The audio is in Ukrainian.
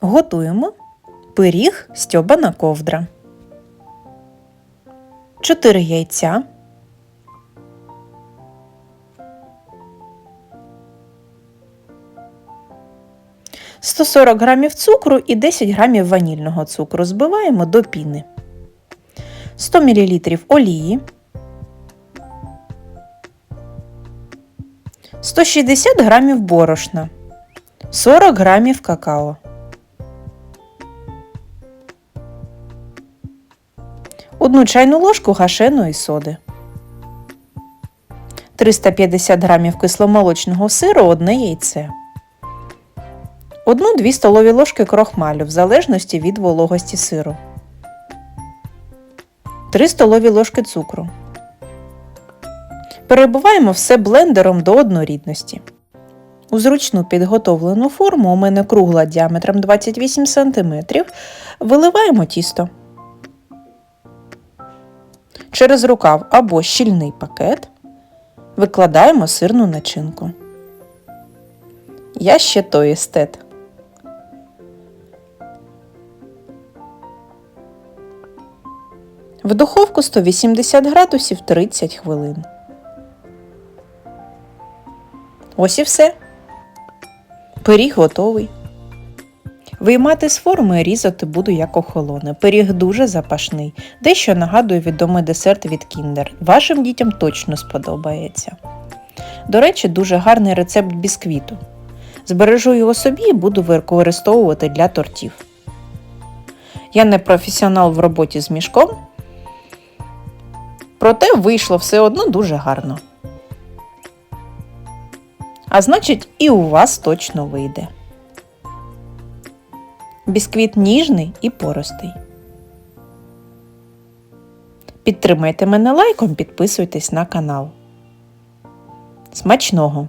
Готуємо пиріг стьобана ковдра. 4 яйця. – 140 грамів цукру і 10 грамів ванільного цукру збиваємо до піни. 100 мл олії. 160 грамів борошна. 40 грамів какао. Одну чайну ложку гашеної соди. 350 грамів кисломолочного сиру, одне яйце. 1-2 столові ложки крохмалю в залежності від вологості сиру. 3 столові ложки цукру. Перебуваємо все блендером до однорідності. У зручну підготовлену форму у мене кругла діаметром 28 см. Виливаємо тісто. Через рукав або щільний пакет викладаємо сирну начинку. Я ще той естет. В духовку 180 градусів 30 хвилин. Ось і все. Пиріг готовий. Виймати з форми різати буду як охолоне. Пиріг дуже запашний, дещо нагадує відомий десерт від Kinder. Вашим дітям точно сподобається. До речі, дуже гарний рецепт бісквіту. Збережу його собі і буду використовувати для тортів. Я не професіонал в роботі з мішком, проте вийшло все одно дуже гарно. А значить, і у вас точно вийде. Бісквіт ніжний і поростий. Підтримайте мене лайком, підписуйтесь на канал. Смачного!